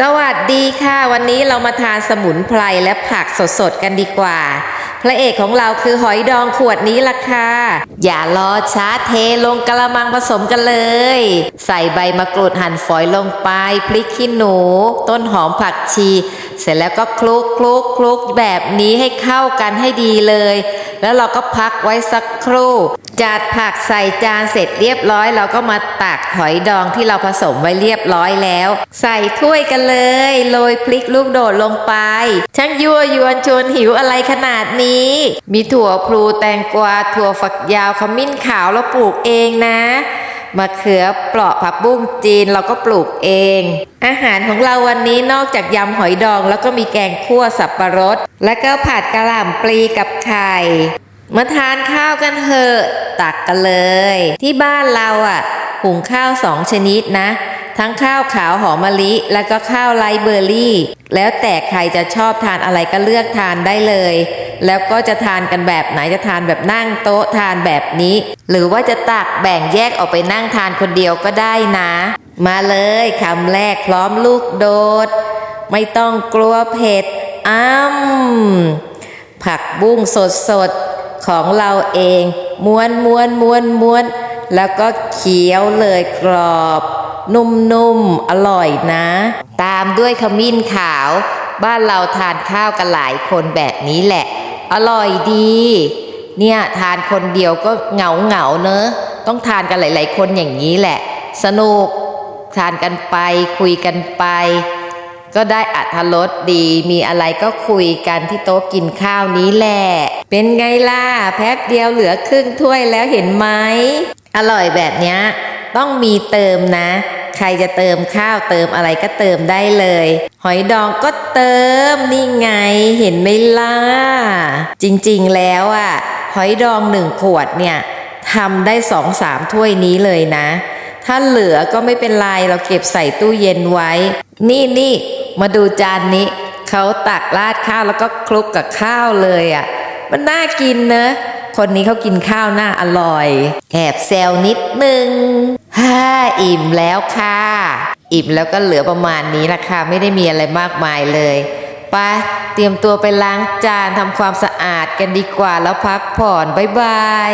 สวัสดีค่ะ วันนี้เรามาทานสมุนไพรและผักสดๆกันดีกว่า พระเอกของเราคือหอยดองขวดนี้ล่ะค่ะ อย่ารอช้าเทลงกระมังผสมกันเลย ใส่ใบมะกรูดหั่นฝอยลงไป พริกขี้หนู ต้นหอมผักชี เสร็จแล้วก็คลุกคลุกคลุกแบบนี้ให้เข้ากันให้ดีเลย แล้วเราก็พักไว้สักครู่จัดผักใส่จานเสร็จเรียบร้อย เราก็มาตักหอยดองที่เราผสมไว้เรียบร้อยแล้ว ใส่ถ้วยกันเลยโรยพริกลูกโดดลงไปช่างยั่วยวนชวนหิวอะไรขนาดนี้ มีถั่วพลูแตงกวาถั่วฝักยาวขมิ้นขาวเราปลูกเองนะ มะเขือเปราะผักบุ้งจีนเราก็ปลูกเอง อาหารของเราวันนี้นอกจากยำหอยดอง แล้วก็มีแกงคั่วสับปะรด และก็ผัดกระหล่ำปลีกับไข่มาทานข้าวกันเถอะตักกันเลย ที่บ้านเราอะหุงข้าวสองชนิดนะ ทั้งข้าวขาวหอมมะลิ แล้วก็ข้าวไรเบอร์รี่ แล้วแต่ใครจะชอบทานอะไรก็เลือกทานได้เลย แล้วก็จะทานกันแบบไหนจะทานแบบนั่งโต๊ะทานแบบนี้ หรือว่าจะตักแบ่งแยกออกไปนั่งทานคนเดียวก็ได้นะ มาเลยคำแรกพร้อมลูกโดด ไม่ต้องกลัวเผ็ดอ้ำผักบุ้งสดสดๆของเราเอง ม้วนม้วนม้วนม้วน แล้วก็เคี้ยวเลยกรอบ นุ่มๆ อร่อยนะ ตามด้วยขมิ้นขาว บ้านเราทานข้าวกันหลายคนแบบนี้แหละ อร่อยดี เนี่ยทานคนเดียวก็เหงาเหงาเนอะต้องทานกันหลาย ๆ คนอย่างนี้แหละ สนุก ทานกันไป คุยกันไป ก็ได้อัธรสดี มีอะไรก็คุยกันที่โต๊ะกินข้าวนี้แหละ เป็นไงล่ะ แป๊บเดียวเหลือครึ่งถ้วยแล้วเห็นไหม อร่อยแบบเนี้ย ต้องมีเติมนะ ใครจะเติมข้าวเติมอะไรก็เติมได้เลย หอยดองก็เติมนี่ไงเห็นไหมล่ะ จริงๆแล้วอะ หอยดองหนึ่งขวดเนี่ยทำได้สองสามถ้วยนี้เลยนะ ถ้าเหลือก็ไม่เป็นไรเราเก็บใส่ตู้เย็นไว้ นี่นี่มาดูจานนี้เขาตักราดข้าวแล้วก็คลุกกับข้าวเลยอะ่ะ มันน่ากินเนอะ คนนี้เขากินข้าวหน้าอร่อย แอบแซวนิดนึงฮ่าอิ่มแล้วค่ะ อิ่มแล้วก็เหลือประมาณนี้ละค่ะ ไม่ได้มีอะไรมากมายเลยไปเตรียมตัวไปล้างจานทำความสะอาดกันดีกว่าแล้วพักผ่อน บ๊ายบาย